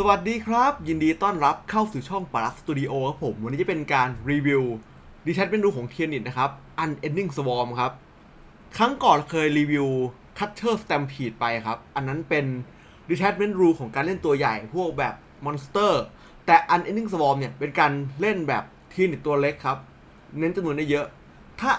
สวัสดีครับ ยินดีต้อนรับเข้าสู่ช่องปารัสสตูดิโอครับผม วันนี้จะเป็นการรีวิวดิชันเป็นดูของเทียนิตนะครับ Unending Swarm ครับ ครั้งก่อนเคยรีวิว Cutter Stampede ไปครับ อันนั้นเป็น Detachment Rule ของการเล่นตัวใหญ่พวกแบบ Monster แต่ Unending Swarm เนี่ยเป็นการเล่นแบบเทียนิตตัวเล็กครับ เน้นจำนวนได้เยอะ ถ้า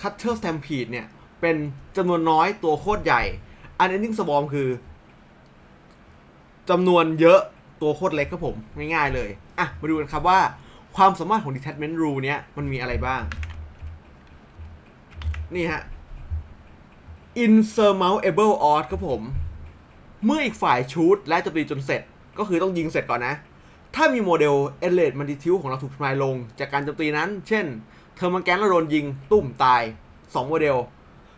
Cutter Stampede เนี่ยเป็นจำนวนน้อยตัวโคตรใหญ่ Unending Swarm คือ จำนวนเยอะตัวโคตรเล็กครับผมง่ายๆเลย อะ มาดูกันครับว่าความสามารถของ Detachment Rule เนี้ยมันมีอะไรบ้าง นี่ฮะ Insurmountable Odds ครับผม เมื่ออีกฝ่ายชูดและโจมตีจนเสร็จ ก็คือต้องยิงเสร็จก่อนนะ ถ้ามีโมเดล e l e t m a n t i t u ของเราถูกทำลายลง จากการโจมตีนั้น เช่น เทอร์มาแกนเราโดนยิง ตุ่มตาย 2 โมเดล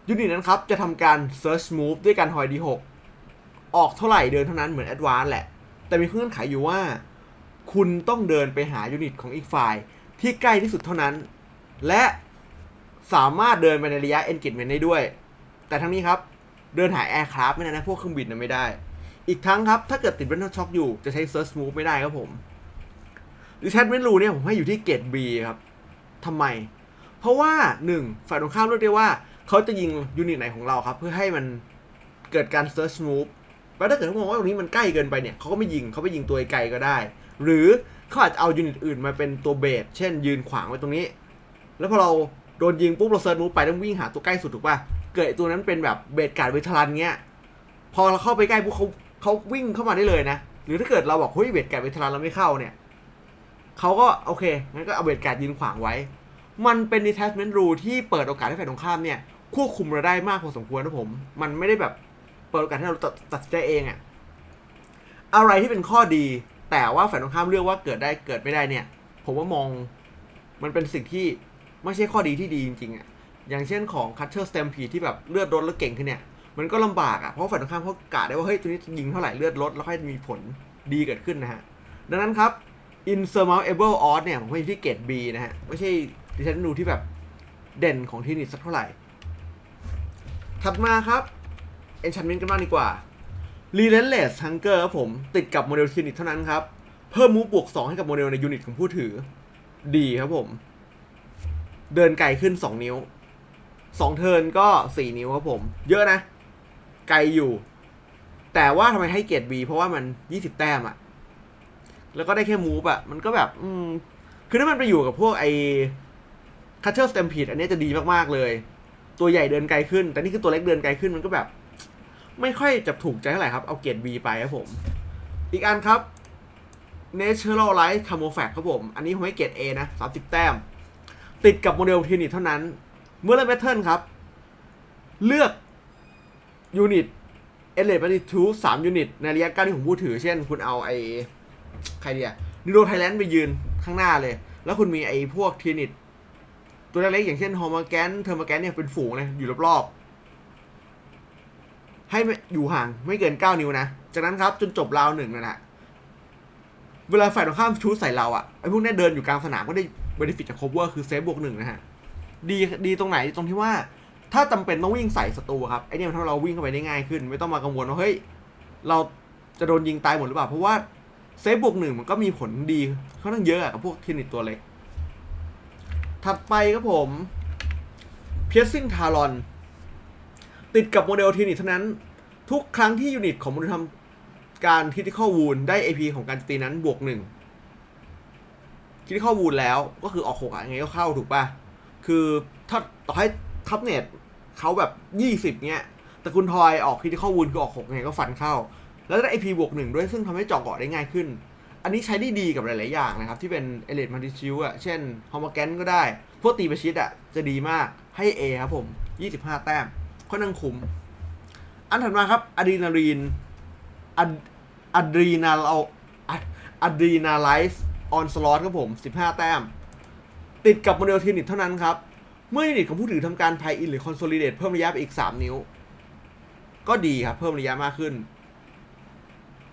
ยูนิตนั้นครับ จะทำการ Search Move ด้วยการหอยดี6 ออกเท่าไหร่เดินเท่านั้นเหมือนแอดวานแหละ แต่มีเงื่อนไขอยู่ว่า คุณต้องเดินไปหายูนิตของอีกฝ่าย ที่ใกล้ที่สุดเท่านั้น และสามารถเดินไปในระยะ engagement ได้ด้วย แต่ทั้งนี้ครับ เดินหา aircraft ไม่ได้นะพวกเครื่องบินนะไม่ได้ อีกทั้งครับ ถ้าเกิดติด battle shock อยู่จะใช้ search move ไม่ได้ครับผม detachment rule เนี่ยผมให้อยู่ที่เกรด B ครับทำไม เพราะว่า 1 ฝ่ายตรงข้ามเลือกได้ว่า เขาจะยิงยูนิตไหนของเราครับ เพื่อให้มันเกิดการ search move แล้วถ้าเกิดเขามองว่าตรงนี้มันใกล้เกินไปเนี่ยเขาก็ไม่ยิงเขาไปยิงตัวไกลก็ได้ หรือเขาอาจจะเอายูนิตอื่นมาเป็นตัวเบสเช่นยืนขวางไว้ตรงนี้ แล้วพอเราโดนยิงปุ๊บเราเซิร์ชมูฟไปต้องวิ่งหาตัวใกล้สุดถูกป่ะเกิดตัวนั้นเป็นแบบเบสการ์ดเวทลันเงี้ยพอเราเข้าไปใกล้ปุ๊บเขาเขาวิ่งเข้ามาได้เลยนะ หรือถ้าเกิดเราบอกเฮ้ยเบสการ์ดเวทลันเราไม่เข้าเนี่ยเขาก็โอเคงั้นก็เอาเบสการ์ดยืนขวางไว้ มันเป็น detachment rule ที่เปิดโอกาสให้ฝ่ายตรงข้ามเนี่ยควบคุมเราได้มากพอสมควรนะผม มันไม่ได้แบบ เปิดโอกาสให้เราตัดตัดสินใจเองอะอะไรที่เป็นข้อดี แต่ว่าฝ่ายตรงข้ามเลือกว่าเกิดได้เกิดไม่ได้เนี่ย ผมว่ามองมันเป็นสิ่งที่ไม่ใช่ข้อดีที่ดีจริงๆอะอย่างเช่นของ Cutter Stampede ที่แบบเลือดลดแล้วเก่งขึ้นเนี่ย มันก็ลำบากอะเพราะฝ่ายตรงข้ามเขากะได้ว่าเฮ้ยตัวนี้ยิงเท่าไหร่เลือดลดแล้วค่อยมีผลดีเกิดขึ้นนะฮะดังนั้นครับ Insurmountable Odds เนี่ย ผมให้ที่เกรด B นะฮะ ไม่ใช่ดิฉันดูที่แบบเด่นของทีนิตสักเท่าไหร่ ถัดมาครับ Enchantment กันบ้างดีกว่า Relentless Hunger ครับผมติดกับโมเดลทีนิตเท่านั้นครับ เพิ่มมูฟบวก 2 ให้กับโมเดลในยูนิตของผู้ถือ ดีครับผม เดินไกลขึ้น 2 นิ้ว 2 เทิร์นก็ 4 นิ้วครับผม เยอะนะ ไกลอยู่ แต่ว่าทำไมให้เกรด B เพราะว่ามัน 20 แต้มอะแล้วก็ได้แค่มูฟอะมันก็แบบ อืม คือถ้ามันไปอยู่กับพวกไอ้ Cutter Stampede อันนี้จะดีมาก ๆ เลย ตัวใหญ่เดินไกลขึ้น แต่นี่คือตัวเล็กเดินไกลขึ้นมันก็แบบ ไม่ค่อยจะถูกใจเท่าไหร่ครับ เอาเกรด B ไปครับผม อีกอันครับ Natural Light Camouflage ครับผม อันนี้ผมให้เกรด A นะ 30 แต้ม ติดกับโมเดลทีนิตเท่านั้น เมื่อเล่นแพทเทิร์นครับ เลือกยูนิตเอเล t บัติทูสามยูนิต ในระยะใกล้ที่ผมพูดถือ เช่น คุณเอาไอใครเดียนิโรไทยแลนด์ไปยืนข้างหน้าเลย แล้วคุณมีไอพวกทีนิต ตัวเล็กๆอย่างเช่นฮอร์มาแกนเทอร์มาแกนเนี่ยเป็นฝูงเลยอยู่รอบๆ ให้อยู่ห่างไม่เกิน 9 นิ้วนะ จากนั้นครับจนจบราวหนึ่งนะนะเวลาฝ่ายตรงข้ามชูใส่เราอะไอพวกนี้เดินอยู่กลางสนามก็ได้เบนฟิตจาก cover คือเซฟบวกหนึ่งนะฮะดีดีตรงไหนตรงที่ว่า ถ้าจำเป็นต้องวิ่งใส่ศัตรูครับไอเนี่ยมันทำให้เราวิ่งเข้าไปได้ง่ายขึ้น ไม่ต้องมากังวลว่าเฮ้ยเราจะโดนยิงตายหมดหรือเปล่าเพราะว่าเซฟบวกหนึ่งมันก็มีผลดีค่อนข้างเยอะอะกับพวกเทนนิสตัวเล็กถัดไปครับผม Piercing Talon ติดกับโมเดลทีนิตเท่านั้น ทุกครั้งที่ยูนิตของโมเดลทำการ Critical Wound ได้ AP ของการตีนั้นบวกหนึ่ง Critical Wound แล้วก็คือออกหกอะยังไงก็เข้าถูกป่ะคือถ้าต่อให้ทับเน็ตเขาแบบ 20เนี้ย แต่คุณทอยออก Critical Wound คือออกหกยังไงก็ฟันเข้า แล้วได้ AP บวกหนึ่งด้วยซึ่งทำให้เจาะเกาะได้ง่ายขึ้น อันนี้ใช้ได้ดีกับหลาย ๆ อย่างนะครับ ที่เป็นเอเล t มา n ิชิวอะเช่นฮอม a แกนก็ได้ พวกตีประชิดอะจะดีมากให้ A ครับผม 25 แต้ม ค่อนข้างคุ้ม อันถัดมาครับอะดรีนาลีนอะดรีนาลอะดรีนาไลซ์ออนสล็อตครับผม 15 แต้ม ติดกับโมเดลเทนิตเท่านั้นครับ เมื่อยูนิตของผู้ถือทำการไพอินหรือคอนโซลิเดตเพิ่มระยะไปอีก 3 นิ้ว ก็ดีครับ เพิ่มระยะมากขึ้น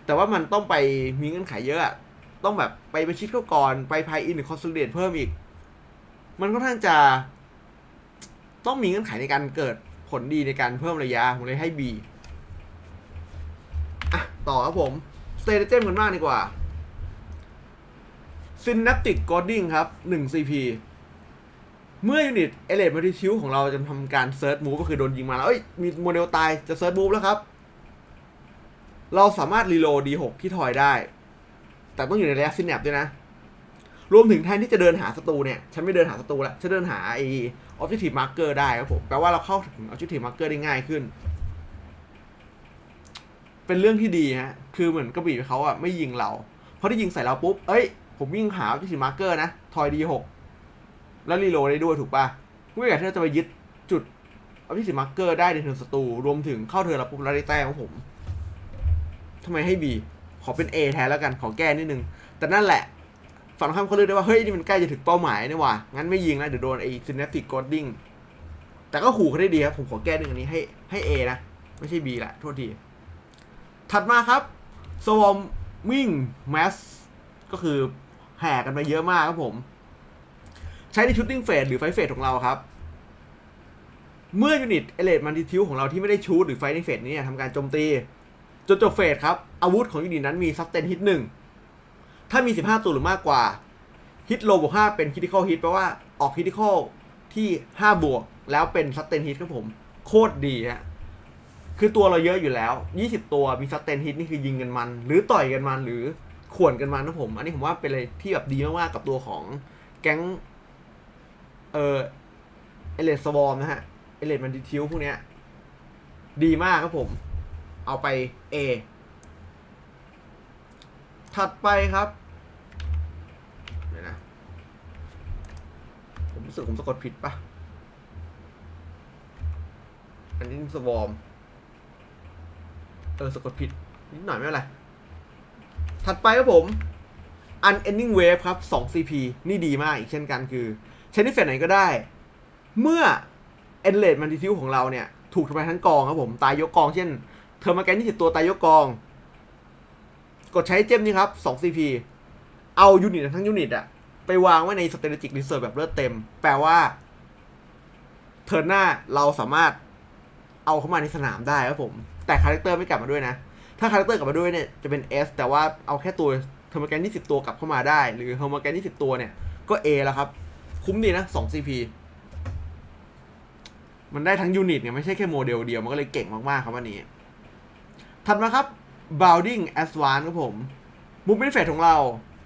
แต่ว่ามันต้องไปมีเงื่อนไขเยอะอะต้องแบบไปประชิดเข้าก่อน ไปไพอินหรือคอนโซลิเดตเพิ่มอีก มันค่อนข้างจะ ต้องมีเงื่อนไขในการเกิด ลดีในการเพิ่มระยะ ผมเลยให้ B อะ ต่อครับผมสเตเจมกันมากดีกว่า Synaptic Coding ครับ 1 CP เมื่อยูนิตเอเล m ม t ทิวของเราจะทำการเซิร์ชมูฟก็คือโดนยิงมาแล้ว เอ้ย มีโมเดลตายจะเซิร์ชมูฟแล้วครับ เราสามารถรีโหลด D6 ที่ทอยได้ แต่ต้องอยู่ในระยะซินแนปด้วยนะ รวมถึงแทนที่จะเดินหาศัตรูเนี่ย ฉันไม่เดินหาศัตรูแล้ว ฉันเดินหาไอ้ Objective Marker ได้ครับผม แปลว่าเราเข้าถึง Objective Marker ได้ง่ายขึ้น เป็นเรื่องที่ดีฮะ คือเหมือนกระบี่เขาอะไม่ยิงเรา เพราะที่ยิงใส่เราปุ๊บ เอ้ย ผมวิ่งหา Objective Marker นะ ทอย D6 แล้วรีโหลดได้ด้วยถูกปะไม่อยากที่เราจะไปยึดจุด Objective Marker ได้ในเทิร์นศัตรู รวมถึงเข้าเทิร์นเราปุ๊บแล้วได้แต้มของผมทำไมให้ B ขอเป็น A แทนแล้วกัน ขอแก้นิดนึง แต่นั่นแหละ ฝั่งตรงข้ามเขาเลือกได้ว่า เฮ้ย นี่มันใกล้จะถึงเป้าหมายนี่หว่า งั้นไม่ยิงแล้วเดี๋ยวโดนไอ้ synaptic coding แต่ก็ขู่เขาได้ดีครับ ผมขอแก้หนึ่งอันนี้ให้ให้ A นะ ไม่ใช่ B แหละโทษที ถัดมาครับ swarming mass ก็คือแห่กันไปเยอะมากครับผม ใช้ใน shooting phase หรือ fight phase ของเราครับ เมื่อยูนิตเอเลดมันติทิวของเราที่ไม่ได้ชูดหรือไฟในเฟสนี้ทำการโจมตีจนจบเฟสครับ อาวุธของยูนิตนั้นมีซับเตนฮิตหนึ่ง ถ้ามี 15 ตัวหรือมากกว่า ฮิตโลบวก5เป็นคิติคอลฮิตแปลว่าออกคิติคอลที่ 5 บวก แล้วเป็นซับเตนฮิตครับผม โคตรดีฮะคือตัวเราเยอะอยู่แล้ว 20 ตัวมีซับเตนฮิตนี่คือยิงกันมัน หรือต่อยกันมันหรือข่วนกันมันนะผม อันนี้ผมว่าเป็นอะไรที่แบบดีมากๆกับตัวของแก๊งเออเอเลสวอมนะฮะเอเลดมันดิทิวพวกเนี้ยดีมากครับผม เอาไป A ถัดไปครับ รู้สึกผมสะกดผิดปะอันนี้สวอมเออสะกดผิด นิดหน่อยไม่เป็นไร ถัดไปครับผม Unending Wave ครับ 2 CP นี่ดีมากอีกเช่นกันคือใช้ในเฟสไหนก็ได้ เมื่อ e n l a t e มันดิทิวของเราเนี่ย ถูกทำลายทั้งกองครับผม ตายยกกอง เช่นเทอร์มาแกนที่10ตัวตายยกกอง กดใช้เจมนี้ครับ 2 CP เอายูนิตทั้งยูนิตอะ ไปวางไว้ใน strategic reserve แบบเลือดเต็ม แปลว่า เทิร์นหน้าเราสามารถเอาเข้ามาในสนามได้ครับผม แต่คาแรคเตอร์ไม่กลับมาด้วยนะ ถ้าคาแรคเตอร์กลับมาด้วยเนี่ยจะเป็น S แต่ว่าเอาแค่ตัวเทอร์มาแกน20ตัวกลับเข้ามาได้ หรือเทอร์มาแกน20ตัวเนี่ย ก็ A แล้วครับ คุ้มดีนะ2 CP มันได้ทั้งยูนิตเนี่ยไม่ใช่แค่โมเดลเดียว มันก็เลยเก่งมากๆครับวันนี้ ถัดมาครับ Bounding Advance ครับผม Movement Phase ของเรา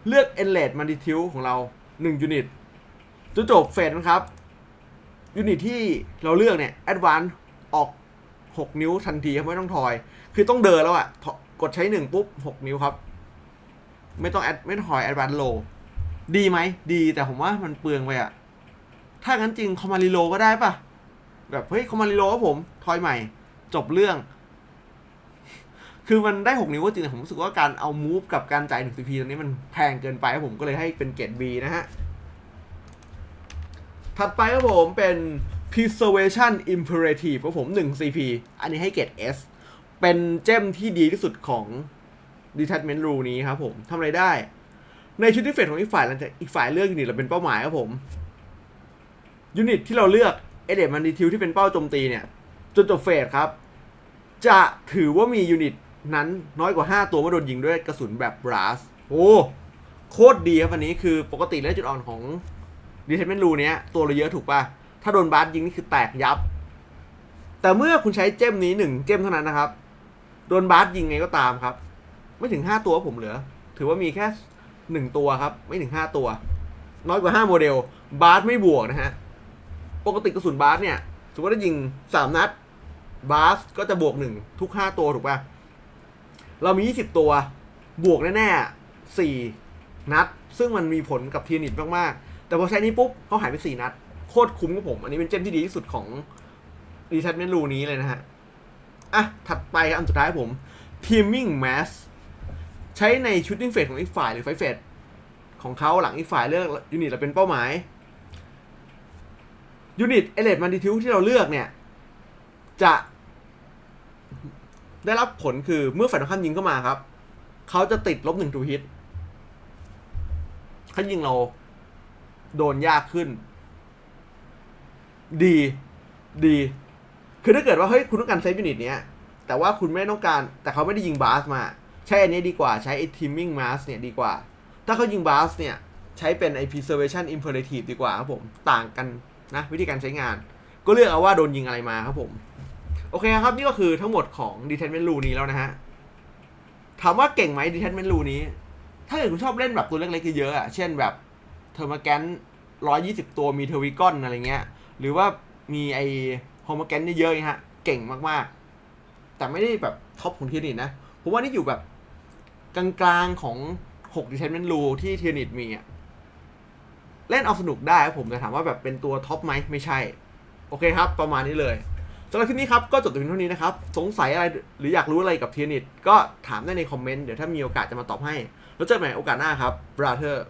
เลือก e n l a t e m a n t i t u ของเรา 1 ยูนิตจนจบเฟสนะครับ ยูนิตที่เราเลือกเนี่ย Advance ออก 6 นิ้วทันทีครับไม่ต้องทอย คือต้องเดินแล้วอะถกดใช้ 1 ปุ๊บ 6 นิ้วครับ ไม่ต้องแอดไม่ต้องทอย Advance Low ดีไหม ดีแต่ผมว่ามันเปลืองไปอะถ้างั้นจริงคอมมาริโลก็ได้ปะแบบ เฮ้ยคอมมาริโลครับผม ทอยใหม่ จบเรื่อง คือมันได้ 6 นิ้วก็จริงแต่ผมรู้สึกว่าการเอามูฟกับการจ่าย1 CP ตรงนี้มันแพงเกินไปผมก็เลยให้เป็นเกรด B นะฮะ ถัดไปครับผมเป็น preservation imperative ครับผม1 CP อันนี้ให้เกรด S เป็นเจมที่ดีที่สุดของ detachment rule นี้ครับผมทำอะไรได้ ในชุดที่เฟสของอีกฝ่ายหลังจากอีกฝ่ายเลือกยูนิตเราเป็นเป้าหมายครับผมยูนิตที่เราเลือกเอเดมันดิทิวที่เป็นเป้าโจมตีเนี่ยจนจบเฟสครับ จะถือว่ามียูนิต นั้นน้อยกว่า 5 ตัวเมื่อโดนยิงด้วยกระสุนแบบบลัสโอ้โคตรดีครับอันนี้คือปกติแล้วจุดอ่อนของดีเทนเมนต์รูเนี้ยตัวเราเยอะถูกป่ะถ้าโดนบลัสยิงนี่คือแตกยับ แต่เมื่อคุณใช้เจมนี้หนึ่งเจมเท่านั้นนะครับ โดนบลัสยิงไงก็ตามครับ ไม่ถึง 5 ตัวผมเหลือ ถือว่ามีแค่ 1 ตัวครับ ไม่ถึง 5 ตัว น้อยกว่า 5 โมเดล บาสไม่บวกนะฮะ ปกติกระสุนบาสเนี่ยสมมติว่าได้ยิง 3 นัดบาสก็จะบวก 1 ทุก 5 ตัวถูกป่ะ เรามี 20 ตัวบวกแน่ๆ4นัด ซึ่งมันมีผลกับทีนิตมากๆ แต่พอใช้นี้ปุ๊บเขาหายไป 4 นัด โคตรคุ้มกับผม อันนี้เป็นเจมที่ดีที่สุดของรีทัชเมนรูนี้เลยนะฮะ อะ ถัดไปครับอันสุดท้ายผม teaming mass ใช้ในชุดดิ้งเฟสของอีกฝ่ายหรือไฟเฟสของเขาหลังอีกฝ่ายเลือกยูนิตเราเป็นเป้าหมายยูนิตเอเลดมันดิทิวที่เราเลือกเนี่ย จะ ได้รับผลคือเมื่อฝ่ายตรงข้ามยิงเข้ามาครับ เขาจะติดลบหนึ่งทูฮิตเขายิงเรา โดนยากขึ้น ดีดี คือถ้าเกิดว่าเฮ้ยคุณต้องการเซฟยูนิตเนี้ย แต่ว่าคุณไม่ต้องการ แต่เขาไม่ได้ยิงบาสมา ใช้อันนี้ดีกว่าใช้ไอ้ teaming mask เนี่ยดีกว่า ถ้าเขายิง blast เนี่ย ใช้เป็นไอ้ preservation imperative ดีกว่าครับผม ต่างกันนะ วิธีการใช้งาน ก็เลือกเอาว่าโดนยิงอะไรมาครับผม โอเคครับนี่ก็คือทั้งหมดของ detachment rule นี้แล้วนะฮะ ถามว่าเก่งไหม detachment rule นี้ ถ้าเกิดคุณชอบเล่นแบบตัวเล็กๆเยอะๆอะเช่นแบบเทอร์มาแกนร้อยยี่สิบตัวมีเทอร์วิกอนอะไรเงี้ย หรือว่ามีไอโฮมาแกนเยอะๆฮะ เก่งมากๆ แต่ไม่ได้แบบท็อปของเทียนิตนะผมว่านี่อยู่แบบกลางๆของ6 detachment rule ที่เทียนิตมีอะเล่นเอาสนุกได้ครับผมแต่ถามว่าแบบเป็นตัวท็อปไหมไม่ใช่ โอเคครับ ประมาณนี้เลย สำหรับคลิปนี้ครับ ก็จบแต่เพียงเท่านี้นะครับ สงสัยอะไรหรืออยากรู้อะไรกับเทียนิตก็ถามได้ในคอมเมนต์ เดี๋ยวถ้ามีโอกาสจะมาตอบให้ แล้วเจอกันใหม่โอกาสหน้าครับบราเธอร์